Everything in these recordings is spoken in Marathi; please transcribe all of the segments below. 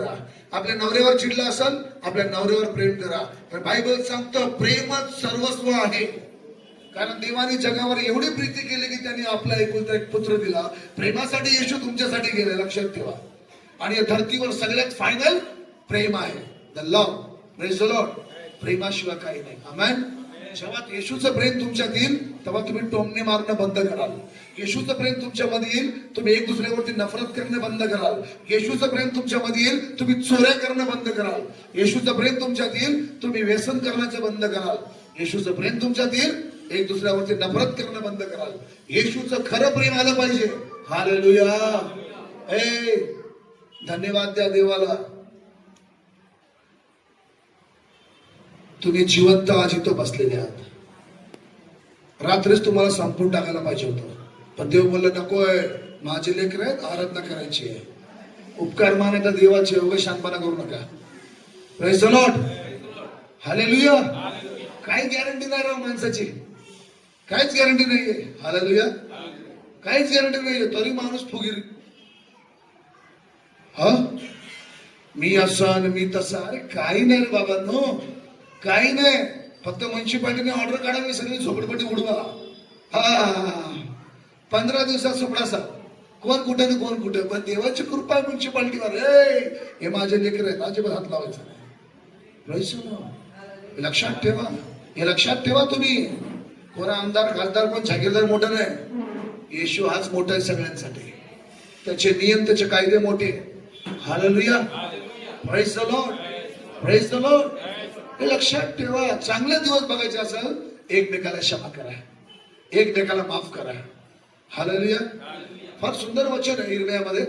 करा. आपल्या नवऱ्यावर चिडला असाल आपल्या नवऱ्यावर प्रेम करा. बायबल सांगतं प्रेमच सर्वस्व आहे. कारण देवाने जगावर एवढी प्रीती केली की त्यांनी आपला एकुलता एक पुत्र दिला. प्रेमासाठी येशू तुमच्यासाठी गेले लक्षात ठेवा. आणि या धर्तीवर सगळ्यात फायनल प्रेम आहे. द लव प्रेज लॉर्ड प्रेमाशिवाय काही नाही. अमॅन जेव्हा येशूचं प्रेम तुमच्यात येईल तेव्हा तुम्ही टोमणे मारणं बंद कराल. येशूचं प्रेम तुमच्यामध्ये येईल तुम्ही एक दुसऱ्यावरती नफरत करणं बंद कराल. येशूचं प्रेम तुमच्यामध्ये येईल तुम्ही चोऱ्या करणं बंद कराल. येशूचं प्रेम तुमच्यात येईल तुम्ही व्यसन करण्याचं बंद कराल. येशूचं प्रेम तुमच्यात येईल एक दुसऱ्यावरती नफरत करणं बंद कराल. येशूचं खरं प्रेम आलं पाहिजे. हालेलुया. ए धन्यवाद द्या देवाला. तुम्ही जिवंत आज इथं बसलेले आहात. रात्रीच तुम्हाला संपून टाकायला पाहिजे होतं. पण देव बोललं नकोय माझे लेकर आहेत आराधना करायची आहे. उपकार मानायचा देवाचे योग शांतपणा करू नका. प्रेस लॉट हालेलुया काही गॅरंटी नाही राव माणसाची. काहीच गॅरंटी नाहीये. हालेलुया काहीच गॅरंटी नाहीये. तरी माणूस फुगीर. हा? मी असा आणि मी तसा. अरे काही नाही रे बाबांनो काही नाही. फक्त म्युन्सिपाल्टीने ऑर्डर काढा मी सगळी झोपडपट्टी उडवा. हा पंधरा दिवसात सुपडासा कोण कुठे ना कोण कुठे. पण देवाची कृपा आहे म्युन्सिपाल्टीवर रे हे माझे लेकर आहेत. अजिबात हात लावायचं लक्षात ठेवा. हे लक्षात ठेवा तुम्ही. कोणा आमदार खासदार कोण जागीरदार मोठा नाही. येशू हाच मोठा आहे सगळ्यांसाठी. त्याचे नियम त्याचे कायदे मोठे. Hallelujah. Praise the lord praise the lord हे लक्षात ठेवा चांगले दिवस बघायचे असेल एकमेकाला क्षमा करा. एकमेकाला माफ करा. हालेलुया. फार सुंदर वचन आहे निर्णयामध्ये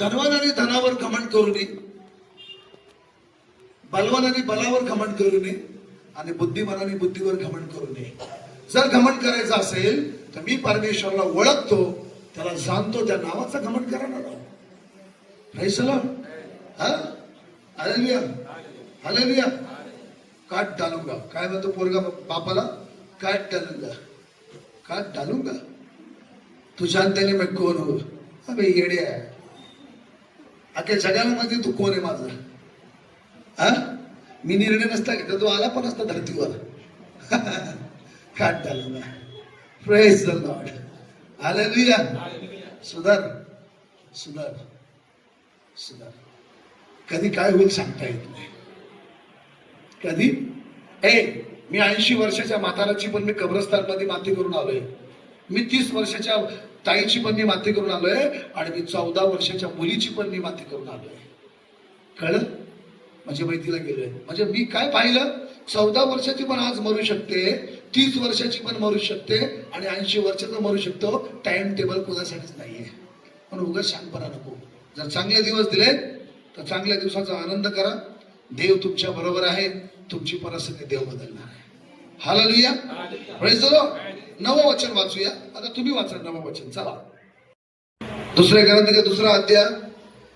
धनवान आणि धनावर घमंड करू नये. बलवानाने बलावर घमंड करू नये. आणि बुद्धिमानाने बुद्धीवर घमंड करू नये. जर घमंड करायचं असेल तर मी परमेश्वराला ओळखतो त्याला जाणतो त्या नावाचा घमंड करा ना राव. हा? अरे हालेलुया. काट डालूंगा. काय म्हणतो पोरगा बापाला? काट डालूंगा. काट डालूंगा? तू जानते मी कोण हो अबे येडे आहे. अख्या जगाला माहिती तू कोण आहे माझा? हा? मी निर्णय नसता घेतला तू आला पण असता धरतीवर. काट डालूंगा. प्रेज द लॉर्ड हालेलुया सुधार. सुधार. सुधार. कधी काय होईल सांगता येत नाही. कधी? ए मी ऐंशी वर्षाच्या म्हाताराची पण मी कब्रस्तानमध्ये माती करून आलोय. मी तीस वर्षाच्या ताईची पण मी माती करून आलोय आणि मी चौदा वर्षाच्या मुलीची पण मी माती करून आलोय. कळलं? माझ्या माहितीला गेलोय. म्हणजे मी काय पाहिलं? चौदा वर्षाची पण आज मरू शकते तीस वर्षाची पण मरू शकते आणि ऐंशी वर्षाचं मरू शकतो. टाइम टेबल कोणासाठीच नाहीये. पण उगाच शांतपणा नको. जर चांगले दिवस दिले तर चांगल्या दिवसाचा आनंद करा. देव तुमच्या बरोबर आहे तुमची परिस्थिती देव बदलणार आहे. the Lord. नवं वचन वाचूया. आता तुम्ही वाचा नवं वचन. चला. दुसऱ्या ग्रंथाचा दुसरा अध्याय.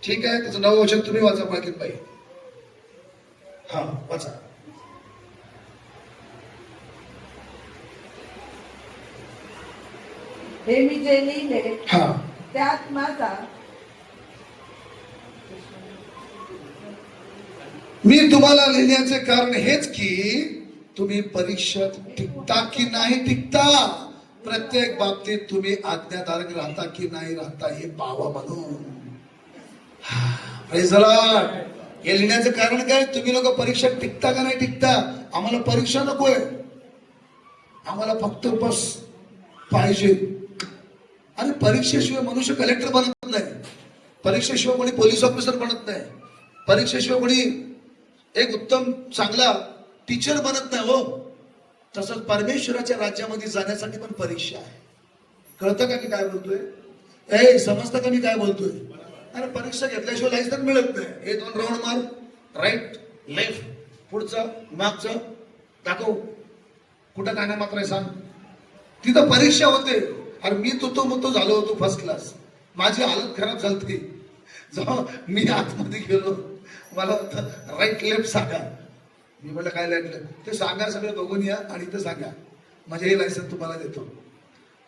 ठीक आहे? त्याचं नवं वचन तुम्ही वाचा पाकित बाई हा वाचा. हे मी जे लिहिले हा. त्यात माझा मी तुम्हाला लिहिण्याचे कारण हेच की तुम्ही परीक्षेत टिकता की नाही टिकता? प्रत्येक बाबतीत तुम्ही आज्ञाधारक राहता की नाही राहता हे पावा म्हणून. हे लिहिण्याचं कारण काय? तुम्ही लोक परीक्षा टिकता का नाही टिकता? आम्हाला परीक्षा नकोय आम्हाला फक्त बस पाहिजे. आणि परीक्षेशिवाय मनुष्य कलेक्टर बनत नाही. परीक्षेशिवाय कोणी पोलीस ऑफिसर बनत नाही. परीक्षेशिवाय कोणी एक उत्तम चांगला टीचर बनत नाही हो. तसंच परमेश्वराच्या राज्यामध्ये जाण्यासाठी पण परीक्षा आहे. कळतं का मी काय बोलतोय? ए समजतं का मी काय बोलतोय? अरे परीक्षा घेतल्याशिवाय लायसन मिळत नाही. हे दोन राऊंड मार. राईट लेफ्ट पुढचं मागचं. दाखव. कुठं काय मात्र आहे सांग. तिथं परीक्षा होते. अरे मी तो तो मग झालो होतो फर्स्ट क्लास माझी हालत खराब झालती. जेव्हा मी आतमध्ये गेलो. मला राईट लेफ्ट सांगा. मी म्हटलं काय लागलं ते सांगा सगळं बघून या आणि इथं सांगा. म्हणजे हे लायसन तुम्हाला देतो.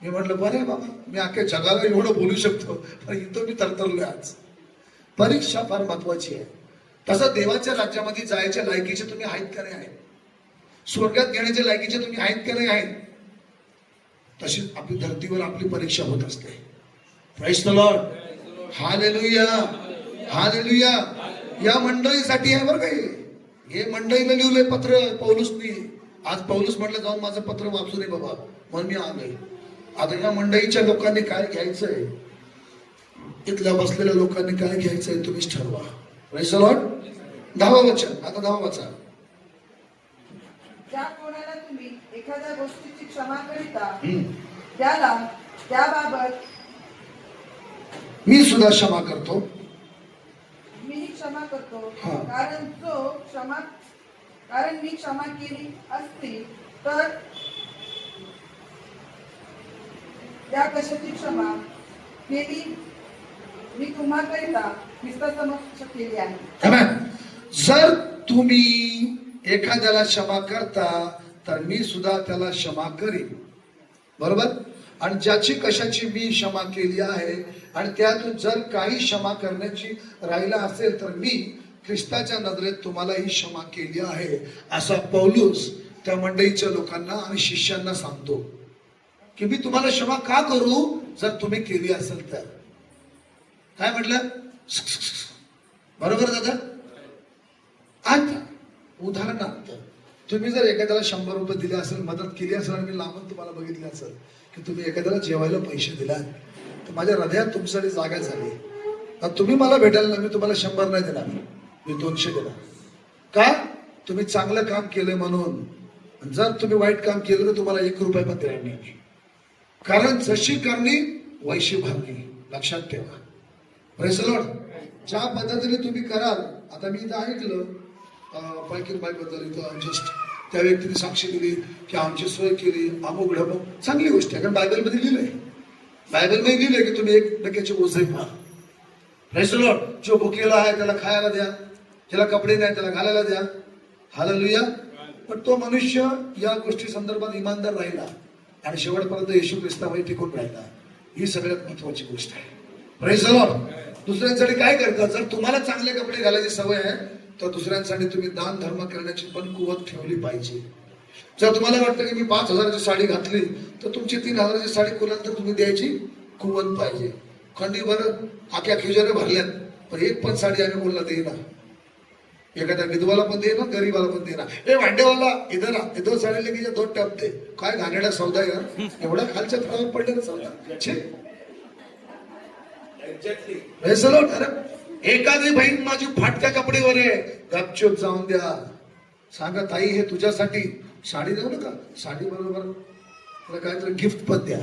मी म्हटलं बरं आहे बाबा. मी अख्ख्या जगाला एवढं बोलू शकतो पण इथं मी तरतरलोय आज. परीक्षा फार महत्वाची आहे. तसं देवाच्या राज्यामध्ये जायच्या लायकीचे तुम्ही आहेत का नाही आहेत? स्वर्गात घेण्याच्या लायकीचे तुम्ही आहेत का नाही आहेत? तशीच आपली धर्तीवर आपली परीक्षा होत असते. Praise the Lord. Hallelujah. Hallelujah. या मंडळीसाठी आहे बरं काही. हे मंडळीला लिहिलंय पत्र पौलुसनी. आज पौलुस म्हटलं जाऊन माझं पत्र वाचू नये बाबा. म्हणून मी आलोय. आता या मंडळीच्या लोकांनी काय घ्यायचंय? इथल्या बसलेल्या लोकांनी काय घ्यायचंय तुम्हीच ठरवा. दहावा वचन. आता दहावा वचन ज्या कोणाला तुम्ही एखाद्या गोष्टीची क्षमा करिता. त्याला त्याबाबत मी सुद्धा क्षमा करतो. मीही क्षमा करतो. हा. कारण जो क्षमा कारण मी क्षमा केली असती तर त्या कशाची क्षमा? केली मी तुम्हाकरिता ख्रिस्तासमक्ष केली आहे. जर तुम्ही एखाद्याला क्षमा करता तर मी सुद्धा त्याला क्षमा करीन. बरोबर? आणि ज्याची कशाची मी क्षमा केली आहे आणि त्यातून जर काही क्षमा करण्याची राहिला असेल तर मी ख्रिस्ताच्या नजरेत तुम्हालाही क्षमा केली आहे असा पौलूस त्या मंडळीच्या लोकांना आणि शिष्यांना सांगतो. की मी तुम्हाला क्षमा का करू? जर तुम्ही केली असेल तर. काय म्हटलं? बरोबर दादा? आता उदाहरणार्थ तुम्ही जर एखाद्याला शंभर रुपये दिले असेल मदत केली असेल आणि मी लांबून तुम्हाला बघितले असेल की तुम्ही एखाद्याला जेवायला पैसे दिलात तर माझ्या हृदयात तुमच्यासाठी जागा झाली. आता तुम्ही मला भेटायला ना मी तुम्हाला शंभर नाही देणार. मी दोनशे देणार. का? तुम्ही चांगलं काम केलंय म्हणून. जर तुम्ही वाईट काम केलं तर तुम्हाला एक रुपया पण देणार नाही. कारण जशी करणी वैशी भरणी. लक्षात ठेवा. Praise ज्या पद्धतीने तुम्ही कराल आता मी इथं ऐकलं पालखी बद्दल इथं जस्ट त्या व्यक्तीने साक्षी दिली की आमची सोय केली अमुक ढमुक चांगली गोष्ट आहे कारण बायबलमध्ये लिहिलंय. बायबलमध्ये लिहिलंय की तुम्ही एक डक्याचे ओझे पहा रेसलॉट जो भुकेला आहे त्याला खायला द्या ज्याला कपडे नाही त्याला घालायला द्या. हालेलुया पण तो मनुष्य या गोष्टी संदर्भात इमानदार राहिला आणि शेवटपर्यंत येशू ख्रिस्तामध्ये टिकून राहिला. ही सगळ्यात महत्वाची गोष्ट आहे. रेसलॉट दुसऱ्यांसाठी काय करतात? जर तुम्हाला चांगले कपडे घालायची सवय आहे तर दुसऱ्यांसाठी तुम्ही दान धर्म करण्याची पण कुवत ठेवली पाहिजे. जर तुम्हाला वाटतं की मी पाच हजाराची साडी घातली तर तुमची तीन हजाराची साडी कोणाला तुम्ही द्यायची कुवत पाहिजे. खंडीभर आख्या खिजोरे भरल्यात पण एक पण साडी आम्ही कोणाला देईना. एखाद्या विधवाला पण दे ना गरीबाला पण दे ना ए भांडेवाला इधर इधर साडी लेके दोन टप दे. काय घाणेरडा सौदा यार. एवढा खालच्या थरावर पडलेला सौदा. छे. अरे. एखादी बहीण माझी फाटक्या कपडेवर आहे. गपचूप जाऊन द्या. सांगा ताई हे तुझ्यासाठी साडी देऊ नका. साडी बरोबर. तुला काहीतरी गिफ्ट पण द्या.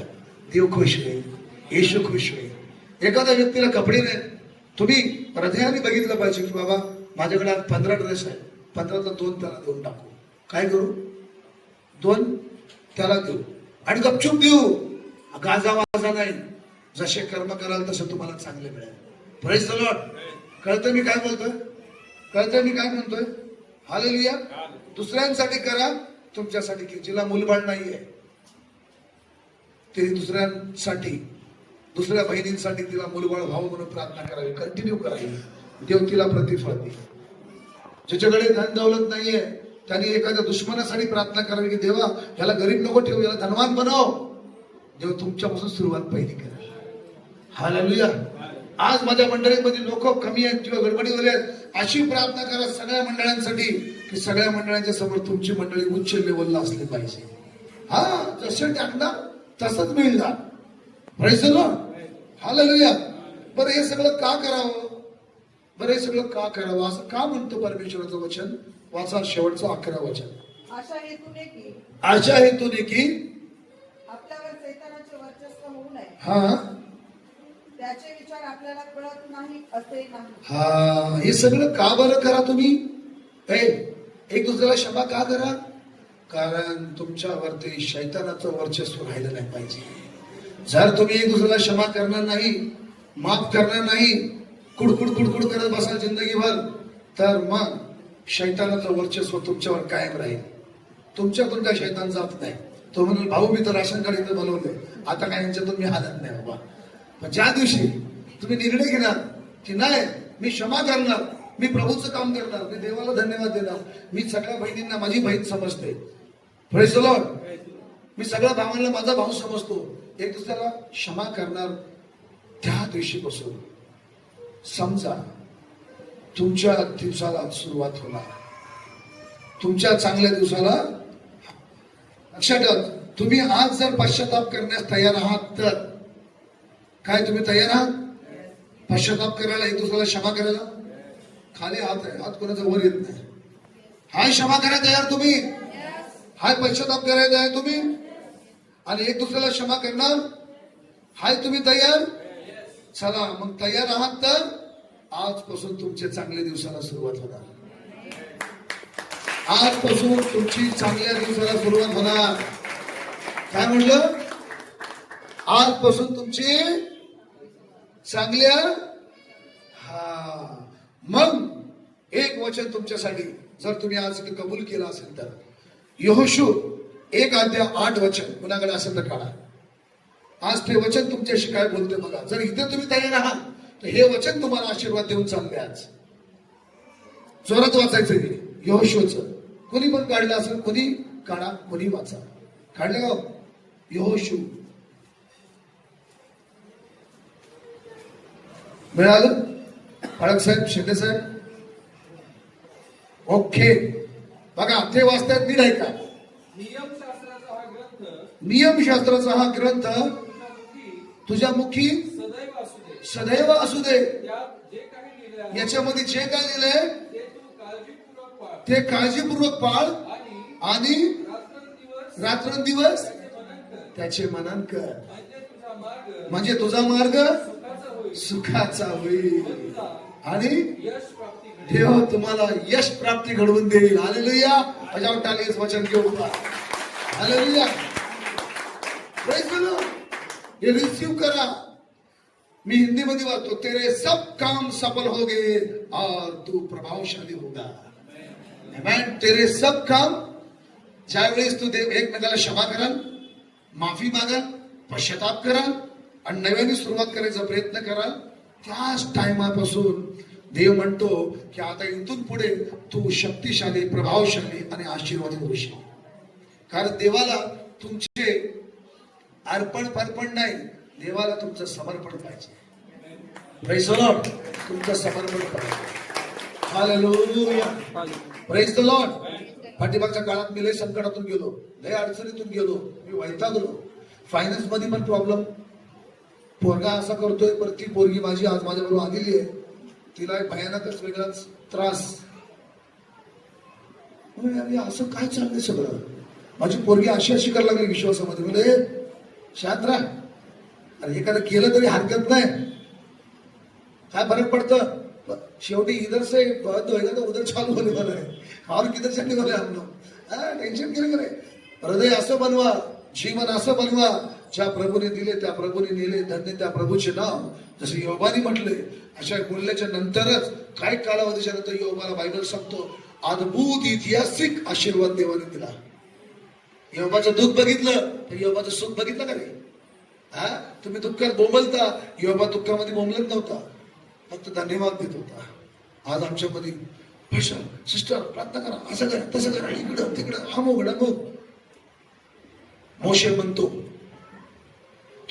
देव खुश होईल. येशू खुश होईल. एखाद्या व्यक्तीला कपडे नाही. तुम्ही हृदयाने बघितलं पाहिजे की बाबा माझ्याकडे आज पंधरा ड्रेस आहे पंधराचा दोन त्याला देऊन टाकू. काय करू? दोन त्याला देऊ. आणि गपचूप देऊ. गाजा वाजा नाही. जसे कर्म कराल तसं तुम्हाला चांगले मिळेल. प्रेस द लॉर्ड कळतं मी काय बोलतोय? कळतं मी काय म्हणतोय? हालेलुया. दुसऱ्यांसाठी करा तुमच्यासाठी की जिला मुलबाळ नाहीये. ते दुसऱ्यांसाठी दुसऱ्या बहिणींसाठी तिला मुलबाळ व्हावं म्हणून प्रार्थना करावी. कंटिन्यू करावी. देव तिला प्रतिफळ दे. ज्याच्याकडे धन दौलत नाहीये त्याने एखाद्या दुश्मनासाठी प्रार्थना करावी की देवा याला गरीब नको ठेवू याला धनवान बनव. देव तुमच्यापासून सुरुवात पहिली करा हालेलुया. आज माझ्या मंडळीमध्ये लोक कमी आहेत किंवा गडबडीवाले आहेत. अशी प्रार्थना करा सगळ्या मंडळांसाठी की सगळ्या मंडळांच्या समोर तुमची मंडळी उच्च लेवलला असली पाहिजे. हा जसं टाकणार तसंच मिळणार. Lord. हालेलुया बरं हे सगळं का करावं? बरं हे सगळं का करावं? असं का म्हणतो परमेश्वराचं वचन? वाचा शेवटचं अकरा वचन. अशा हेतूने की अशा त्याचे विचार आपल्याला कळत नाही असे नाही. हा हे सगळं का बरं करा तुम्ही? ए एक दुसऱ्याला क्षमा का करा? कारण तुमच्यावरती शैतानाचं वर्चस्व राहिलं नाही पाहिजे. जर तुम्ही एक दुसऱ्याला क्षमा करणार नाही माफ करणार नाही कुडकुड कुडकुड करत बसाल जिंदगीभर तर मग शैतानाचं वर्चस्व तुमच्यावर कायम राहील. तुमच्यातून काय शैतान जात नाही. तो म्हणून भाऊ मी तर राशन कार्ड इथं बनवलंय आता काय यांच्यातून मी हालत नाही बाबा. पण ज्या दिवशी तुम्ही निर्णय घेणार की नाही मी क्षमा करणार मी प्रभूचं काम करणार मी देवाला धन्यवाद देणार मी सगळ्या बहिणींना माझी बहीण समजते. Praise मी सगळ्या भावांना माझा भाऊ समजतो. एक दुसऱ्याला क्षमा करणार त्या दिवशीपासून. समजा तुमच्या दिवसाला सुरुवात होणार. तुमच्या चांगल्या दिवसाला लक्षात तुम्ही आज जर पश्चाताप करण्यास तयार आहात तर काय तुम्ही तयार आहात? पश्चाताप करायला एक दुसऱ्याला क्षमा करायला? खाली हात आहे. हात कोणाचा वर येत नाही. हाय क्षमा करायला तयार तुम्ही? हाय पश्चाताप करायला आहे तुम्ही? आणि एक दुसऱ्याला क्षमा करणार? हाय तुम्ही तयार? चला मग तयार आहात तर आजपासून तुमच्या चांगल्या दिवसाला सुरुवात होणार. आजपासून तुमची चांगल्या दिवसाला सुरुवात होणार. काय म्हणलं? आजपासून तुमची चांगल्या? हा. मग एक वचन तुमच्यासाठी जर तुम्ही आज कबूल केलं असेल तर. यहोशू एक अध्या आठ वचन कुणाकडे असेल तर काढा. आज ते वचन तुमच्याशी काय बोलते बघा. जर इथे तुम्ही तयार आहात तर हे वचन तुम्हाला आशीर्वाद देऊन चालले आज. जोरात वाचायचं हे यहोशूच. कोणी पण काढलं असेल कोणी काढा कोणी वाचा. काढलं का हो? यहोशू. मिळालं? खडक साहेब शेटे साहेब? ओके. बघा ते वाचतात मी नाही नियमशास्त्राचा हा ग्रंथ नियमशास्त्राचा हा ग्रंथ तुझ्या मुखी सदैव असू दे. याच्यामध्ये जे काय लिहिलंय ते काळजीपूर्वक पाळ आणि रात्रंदिवस त्याचे मनन कर. म्हणजे तुझा तुझा मार्ग मार्ग सुखाचा होईल. आणि देव तुम्हाला यश प्राप्ती घडवून देईल. आलेलुया अजाव टालीस वचन घेऊ का हे रिसीव करा. मी हिंदी मध्ये वाचतो तेरे सब काम सफल हो गए और तू प्रभावशाली होगा Amen. तेरे सब काम ज्यावेळेस तू देव एकमेकाला क्षमा कराल माफी मागाल पश्चाताप कराल आणि नव्याने सुरुवात करायचा प्रयत्न करा. त्याच टायमापासून देव म्हणतो की आता इथून पुढे तू शक्तिशाली प्रभावशाली आणि आशीर्वादी होशील. कारण देवाला तुमचे अर्पण पर्पण नाही देवाला तुमचं समर्पण पाहिजे. तुमचं समर्पण पाहिजे. लॉट पाठीमागच्या काळात मी लय संकटातून गेलो लय अडचणीतून गेलो मी वैतागलो. फायनान्समध्ये पण प्रॉब्लेम पोरगा असा करतोय पर ती पोरगी माझी आज माझ्याबरोबर आलेली आहे. तिला एक भयानकच वेगळाच त्रास. अरे असं काय चाललंय सगळं? माझी पोरगी अशी अशी करायला लागली विश्वासामध्ये. म्हणजे शांत राहा. अरे एखादं केलं तरी हरकत नाही. काय फरक पडत? शेवटी इधर से बंद होएगा तो उधर चालू होने वाला है और किधर चलने वाले हम लोग? हा टेन्शन केलं करे? हृदय असं बनवा जीवन असं बनवा. ज्या प्रभूने दिले त्या प्रभूने नेले धन्य त्या प्रभूचे नाव जसे योबानी म्हटले अशा बोलल्याच्या नंतरच काही कालावधीच्या नंतर योबाला बायबल सांगतो अद्भुत ऐतिहासिक आशीर्वाद देवाने दिला. योबाचं दुःख बघितलं तर योबाचं सुख बघितलं का रे हा? तुम्ही दुःखात बोंबलता योबा दुःखामध्ये बोंबलत नव्हता फक्त धन्यवाद देत होता. आज आमच्यामध्ये भाषा सिस्टर प्रार्थना करा असं करा तसं करा इकडं तिकडं हा मोगडा मग मोशे म्हणतो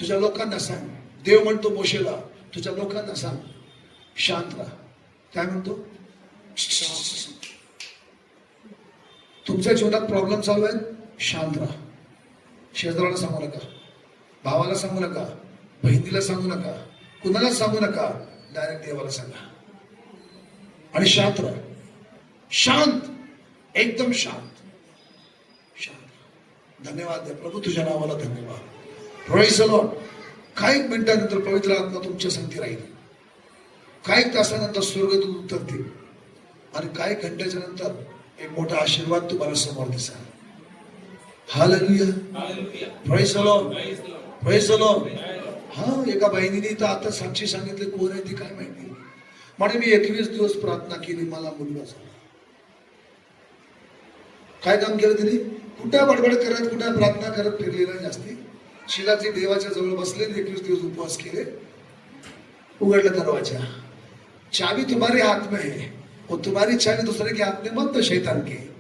तुझ्या लोकांना सांग. देव म्हणतो मोशेला तुझ्या लोकांना सांग. शांत राहा. काय म्हणतो? तुमच्या जीवनात प्रॉब्लेम चालू आहेत? शांत राहा. शेजाराला सांगू नका. भावाला सांगू नका. बहिणीला सांगू नका. कुणाला सांगू नका? डायरेक्ट देवाला सांगा. आणि शांत राहा. शांत. एकदम शांत. शांत धन्यवाद द्या प्रभू तुझ्या नावाला धन्यवाद. Lord. काही मिनिटानंतर पवित्र आत्मा तुमच्या संगती राहील. काही तासानंतर स्वर्गदूत उतरतील. आणि काही घंट्याच्या नंतर एक मोठा आशीर्वाद तुम्हाला समोर Lord. हा एका बहिणीने तर आता साक्षी सांगितले कोण आहे ती? काय माहिती? म्हणे मी एकवीस दिवस प्रार्थना केली मला मुलगा झाला. काय काम केलं तिने? कुठं बडबड करत कुठं प्रार्थना करत फिरली नाही जास्ती? शिलाजी देवाच्या जवळ बसले एकवीस दिवस उपवास केले. उघडला दरवाजा. चावी तुम्हारे हात में है. वो तुम्हारी चावी दुसरे के हाथ में मत शैतान के.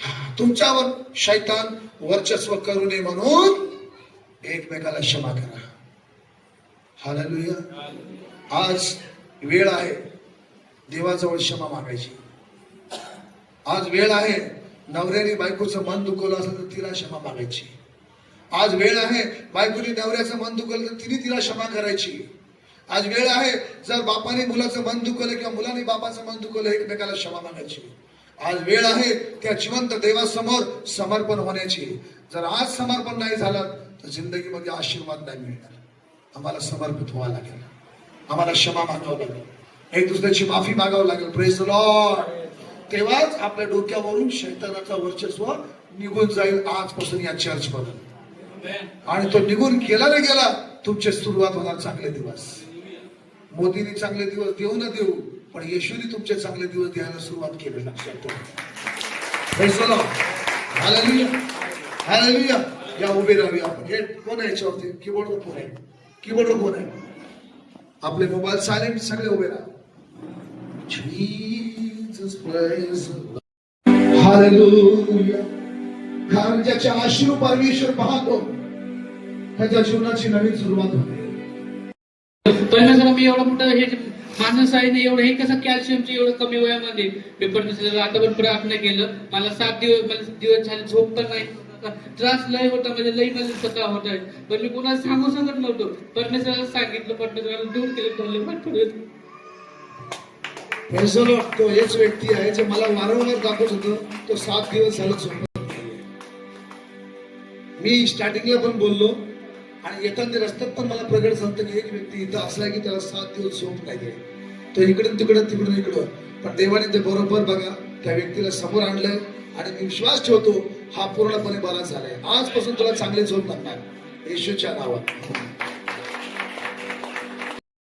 हा, तुमच्यावर शैतान वर्चस्व करू नये म्हणून एकमेकाला क्षमा करा. हालेलुया. आज वेळ आहे देवाजवळ क्षमा मागायची. आज वेळ आहे नवऱ्याने बायकोचं मन दुखवलं असेल तर तिला क्षमा मागायची. आज वेळ आहे बायकोने नवऱ्याचं मन दुखलं तर तिने तिला क्षमा करायची. आज वेळ आहे जर बापाने मुलाचं मन दुखवलं किंवा मुलाने बापाचं मन दुखवलं एकमेकाला क्षमा मागायची. आज वेळ आहे त्या जिवंत देवासमोर समर्पण होण्याची. जर आज समर्पण नाही झालं तर जिंदगीमध्ये आशीर्वाद नाही मिळणार. आम्हाला समर्पित व्हावं लागेल. आम्हाला क्षमा मागावं लागेल. एक दुसऱ्याची माफी मागावं लागेल. प्रेस लॉर्ड तेव्हाच आपल्या डोक्यावरून शैतानाचा वर्चस्व निघून जाईल. आजपासून या चर्च आणि तो निघून गेला ना गेला तुमचे सुरुवात होणार चांगले दिवस. मोदींनी चांगले दिवस देऊ ना देऊ पण येशूने तुमचे चांगले दिवस द्यायला सुरुवात केली लक्षात ठेवा. या उभे राहूया आपण. हे कोण आहे याच्यावरती? कीबोर्डवर कोण आहे? कीबोर्डवर कोण आहे? आपले मोबाईल सायलेंट सगळे उभे राहा. Hallelujah. कारण ज्याच्या अश्रू परमेश्वर पाहतो त्याच्या जीवनाची नवीन सुरुवात होते परमेश्वरा मी एवढं मोठं हे माणूस आहे ना एवढं हे कसं कॅल्शियमचं एवढं कमी वयामध्ये परमेश्वराला आता पण प्रार्थना केलं मला सात दिवस मला दिवस झाले झोप पण नाही त्रास लय होता म्हणजे लय मला स्वतः होत आहे पण मी कुणाला सांगू शकत नव्हतो परमेश्वराला सांगितलं परमेश्वराला दूर केलं. Praise the Lord. तो हेच व्यक्ती आहे जे मला वारंवार दाखवत होतो तो सात दिवस झालं. मी स्टार्टिंगला पण बोललो आणि येताना रस्त्यात पण मला प्रगट झालं की एक व्यक्ती इथं असला की त्याला सात दिवस झोप नाहीये. तो इकडून तिकडं तिकडून इकडं. पण देवाने ते बरोबर बघा त्या व्यक्तीला समोर आणलंय आणि मी विश्वास ठेवतो हा पूर्णपणे बरा झालाय. आजपासून तुला चांगले झोप लागणार. येशूच्या नावात.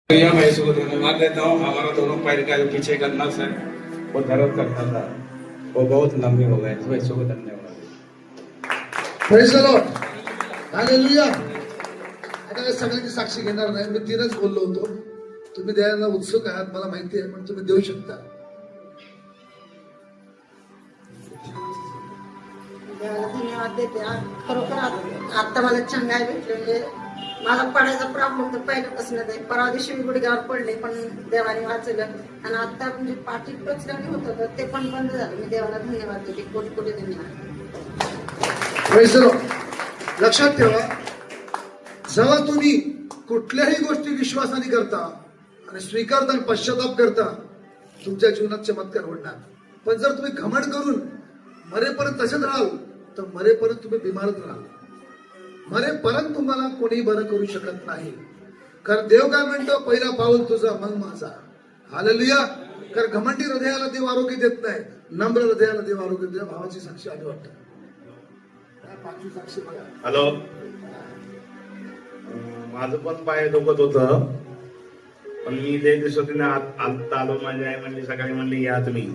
भैया भाई इसको धन्यवाद देता हूँ हमारा दोनों पैर का जो पीछे का नस वो दर्द करता था वो हो, बहुत लंबे हो गए तो धन्यवाद. आता सगळ्यांची साक्षी घेणार नाही. मी तीनच बोललो होतो. तुम्ही द्यायला उत्सुक आहात मला माहिती आहे पण तुम्ही देऊ शकता. धन्यवाद देते. खरोखर आता मला चंगाय भेटले म्हणजे मला पडायचा प्रॉब्लेम तर पहिल्यापासून नाही. परवा दिवशी मी गुडघ्यावर पडले पण देवाने वाचलं. आणि आता म्हणजे पाठी टोचल्याने होत होतं ते पण बंद झालं. मी देवाला धन्यवाद देते. कोटी कोटी धन्यवाद. लक्षात ठेवा जेव्हा तुम्ही कुठल्याही गोष्टी विश्वासाने करता आणि स्वीकारता आणि पश्चाताप करता तुमच्या जीवनात चमत्कार होणार पण जर तुम्ही घमंड करून मरेपर्यंत तसेच राहाल तर मरेपर्यंत तुम्ही बिमारत राहाल. मरेपर्यंत तुम्हाला कोणीही बरं करू शकत नाही. कारण देव काय म्हणतो? पहिला पाऊल तुझा मग माझा. हालेलुया. कारण घमंडी हृदयाला देव आरोग्य देत नाही. नम्र हृदयाला देव आरोग्य देत भावाची साक्षी आली वाटतं. हॅलो. माझं पण पाय दुखत होत. पण मी लय दिवसातून आत आत्ता आलो माझी आई म्हणली सकाळी म्हणली या तुम्ही.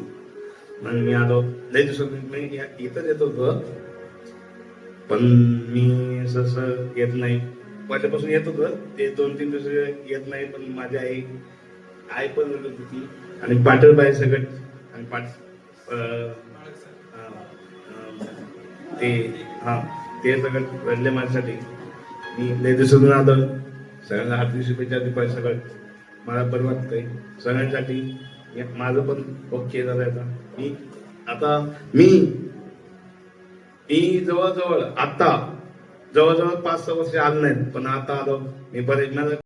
मग मी आलो. लय दिवसातून मी इथं येत होतो. पण मी सस येत नाही. पहिल्यापासून येत होत. ते दोन तीन दिवस येत नाही पण माझी आई आई पण म्हणत होती. आणि पाटळबाई सगळं आणि पाट ते हा ते सगळं रडले माझ्यासाठी मी लय दिसून आलो. सगळ्यांना हार्दिक शुभेच्छा दिपाय सगळं. मला बरं वाटतंय. सगळ्यांसाठी माझं पण ओके झालं आता. मी आता मी मी जवळजवळ आता जवळजवळ पाच सहा वर्ष आलो नाहीत पण आता आलो. मी बरेच माझं